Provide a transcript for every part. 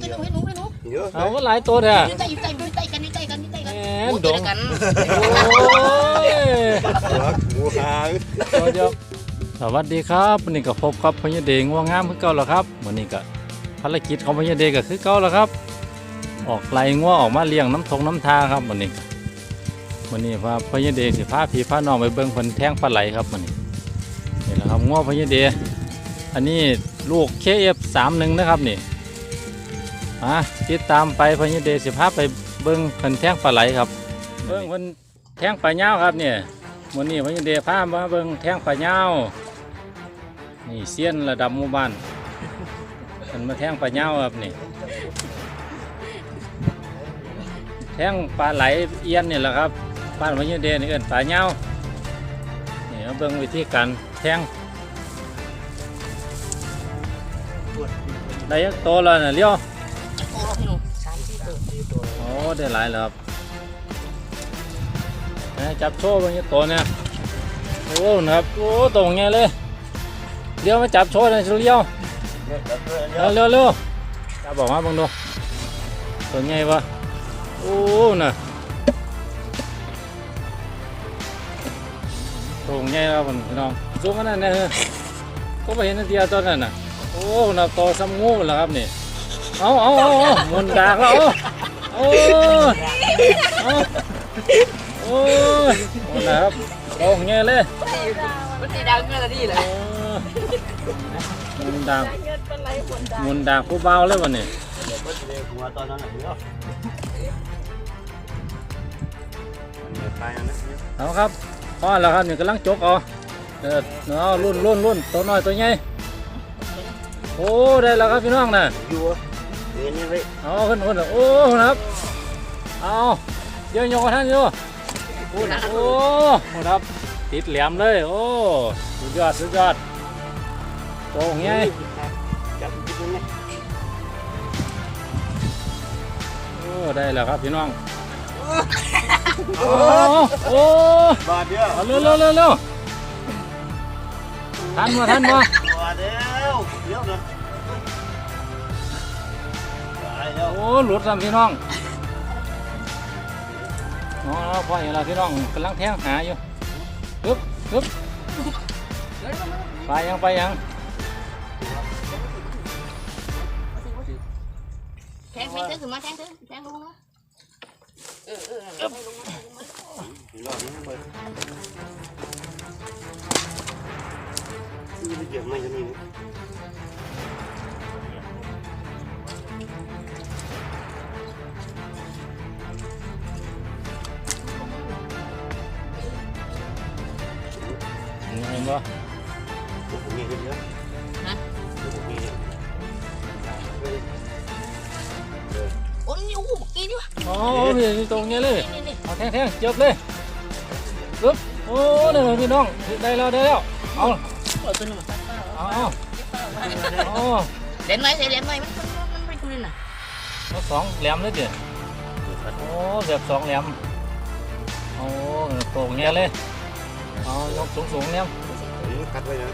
ไปตัวหนึงให้หนูให้หนูเยอะเอาว่าหลายตัวแท้ยืนใต้ยืนใต้ยืนใต้กันยืนใต้กันยืนใต้กันมโอ้ดงกันโอ้ยรักหมูหางเดียวสวัสดีครับวันนี้ก็พบกับพญเดงง่วงามคือเก่าแล้วครับวันนี้ก็ภารกิจของพญเดงก็คือเก่าแล้วครับ ออกไล่งัวออกมาเลี้ยงน้ำทงน้ำทาครับวันนี้วันนี้พาพญเดงสิพาพี่พาน้องไปเบิ่งเพิ่นแท่งปลาไหลครับวันนี้นี่แหละครับงัวพญเดงอันนี้ลูก KF31 นะครับนี่ มาติดตามไปพญเดงสิพาไปเบิ่งเพิ่นแท่งปลาไหลครับ เบิ่งเพิ่นแท่งปลาเน่าครับเนี่ยวันนี้พญเดชพามาเบิ่งแท่งปลาเน่านี่เซียนระดับหมู่บ้านมันมาแท่งปลาเน่าครับนี่แท่งปลาไหลเอียนนี่แหละครับบ้านพญเดชนี่เอิ้นปลาเน่านี่เบิ่งวิธีการแท่งได้ยักโตแล้วน่ะเลี้ยว โอ้ให้หนูสามสี่ตัวโอ้ได้หลายแล้วครับไหนจับโชว์เบางทีตัวเนี่ยโอ้นะครับโอ้ตรงเงี้ยเลยเลี้ยวมาจับโชว์เลยเลี้ยวเร็วเร็วเร็วจับบอกมาบังดูตัวใหญ่ปะโอ้น่ะตัวใหญ่แล้วมันพี่น้องสูงขนาดนั้นเลยก็ไปเห็นนาทีตัวนั้นน่ะโอ้น่ะโตซ้ำงูแล้วครับนี่ เอาเอาเอาเอาหมุนดากแล้วเอาโอ้ยโอ้ยโอ้ยโอ้ยนะครับโอ้ยเงี้ยเลยมันตีดังเมื่อไรเลยโอ้ยมุนดางมุนดางผู้เบาเลยวันนี้หัวตอนนั้นน่ะเอายนะเอาครับพอแล้วครับนี่กำลังจกเอเออเอาะรุ่นรุ่นรุ่นตัวน้อยตัวใหญ่โอ้ได้แล้วครับพี่น้องนะอยู่ ยนนี่ไปเอาขึ้นขึ้นโอ้นะครับเอาเดี๋ยวยกกระทันอยู่โอ้โอ้นะครับติดแหลมเลยโอ้สุดยอดสุดยอดโตงใหญ่จับกินนี่โอ้ได้แล้วครับพี่น้องโอ้โอ้บาทเดียวเอาเร็วเร็วเร็วเร็วทันมาทันมาบาทเดียวเยอะเลยต แล้วโอ้หลุดซ้ำพี่น้องอ๋อพออย่างไรพี่น้องกำลังแทงหาอยู่ฮึบฮึบไปยังไปยังแทงแทงขึ้นมาแทงขึ้นแทงลงมาเออเออแทงลงมารอบนี้ เปิดนี่เกี่ยวไม่จะมีเห็นบ่มีเยอะมีโอ้ยอู้กินดิวะอ๋อนี่ตรงนี้เลยนี่นี่เอาแทงแทงเจ็บเลยฮึบโอ้นี่พี่น้องได้แล้วได้แล้วเอาเปิดตัวนึงเอาเอาเอาเล่นไหมใส่เล่นไหมมันมันไม่คุยน่ะเอาสองแหลมเลยเดี๋ยวโอ้เสียบสองแหลมโอ้โตรงเงี้ยเลยเอายกสูงสูงๆเนี่ย คัดไว้นะ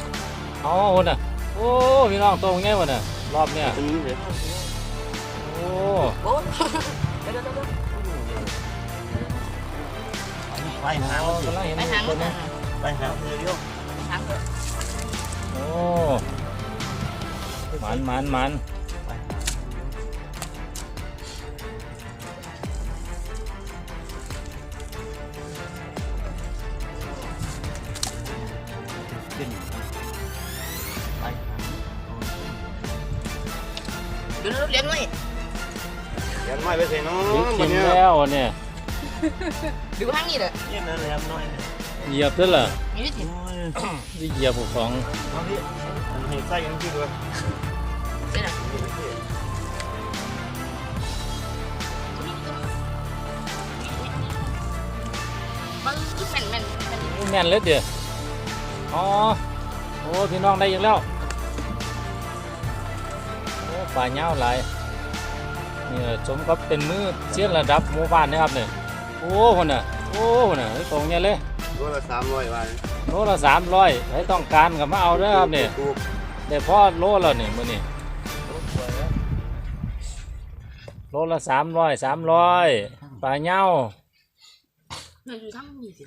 เอาคนน่ะ โอ้พี่น้องตรงเงี้ยวะน่ะรอบเนี้ยตรงนี้เลยโอ้โอ้เดี๋ยวเดี๋ยวเดี๋ยวไปหาเอากำลังเห็นไปหางคนไปนึงไปหาเร็วหางเถอะโอ้หมันหมันหมันขึ้น เดี๋ยวเล่นไหมยันไม่ไปใส่น้อยึดงกิวันนนี้แล้วเนี่ยดูหางนี่เลยเนี่ยนั่นแหละน้อยเหยียบด้วยเหรอมีวิธีที่เหยียบของเอาพี่มันเห็นไส้ยังพี่ด้วยเดี๋ยวนะมันแม่นแม่นแม่นแม่นเลยเดี๋ยวอ๋อโอ้พี่น้องได้อีกแล้วโอ้ ปลาเงาหลายนี่สมกับเป็นมือเสียนระดับหมู่บ้านนะครับเนี่ยโอ้คนน่ะโอ้คนน่ะตรงเนี้ยเลยตัวละสามร้อยบาทโลละสามร้อยใครต้องการก็มาเอาเด้อครับเนี่ยถูกได้พอโลแล้วนี่มื้อนี้โลละสามร้อยสามร้อยปลาเน่า เนี่ยอยู่ทั้งนี่สิ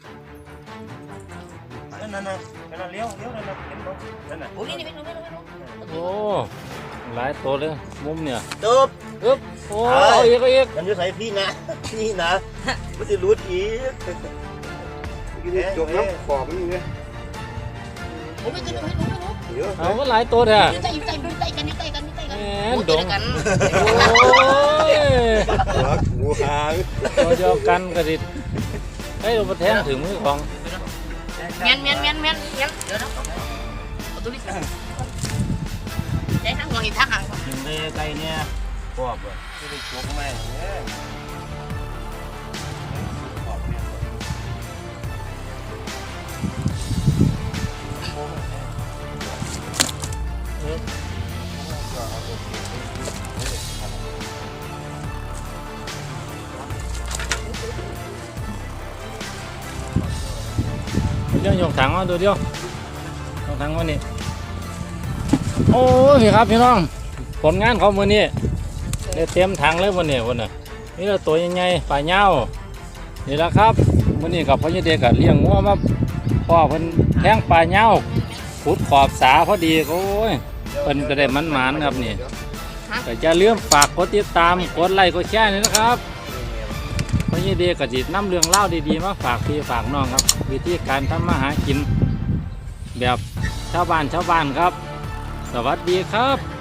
นั่นนั่นน่ะนั่นน่ะเลี้ยวเลี้ยวนั่นน่ะเห็นบ่นั่นน่ะโอ้นี่นี่ไม่รู้ไม่รู้ไม่รู้โอ้หลายตัวเลยมุมเนี่ยตึ๊บอึ๊บโอ้เอาอีกเอาอีกมันจะใส่พี่นะพี่นะมันจะรุดอีกจมน้ำขอบมันอยู่เนี่ยโอ้ไม่รู้ไม่รู้ไม่รู้เดี๋ยวเอาก็หลายตัวเถอะอยู่ใต้อยู่ใต้อยู่ใต้กันอยู่ใต้กันอยู่ใต้กันแหโอ้มยดเจงอกันโอ้ยหัวงูหางตัวเดียวกันกระดิ เฮ้ยเรามาแทงถึงมือของเมียนเมียนเมียนเมียนเมียนเดี๋ยวนะเอาตัวนี้ได้ทั้งหัวอีกทั้งหางยิงเลยไก่เนี่ยปอบอะที่ได้จกแม่ง ยเรื่องยกถังมาดูเดียวยกถังมานี่โอ้ยครับพี่น้อง ผลงานเขาเมื่อนี้ได้เต็มถังเลยวันนี้วันน่ะนี่เราตัวยังไงปลาเน่านี่แหละครับมือนี้กับพ่อเด็กกับเลี้ยงงัวมาพ่อเพิ่นแทงปลาเน่าขุดขอบสาพอดีโอ้ยเพิ่นก็ได้มันหมานๆครับนี่ก็จะเลื่อมฝากกดติดตามกดไลค์กดแชร์นี่นะครับ พ่อยี่เด็กก็จินำเรื่องเล่าดีๆมาฝากพี่ฝากน้องครับ วิธีการทำมาหากินแบบชาวบ้านชาวบ้านครับ สวัสดีครับ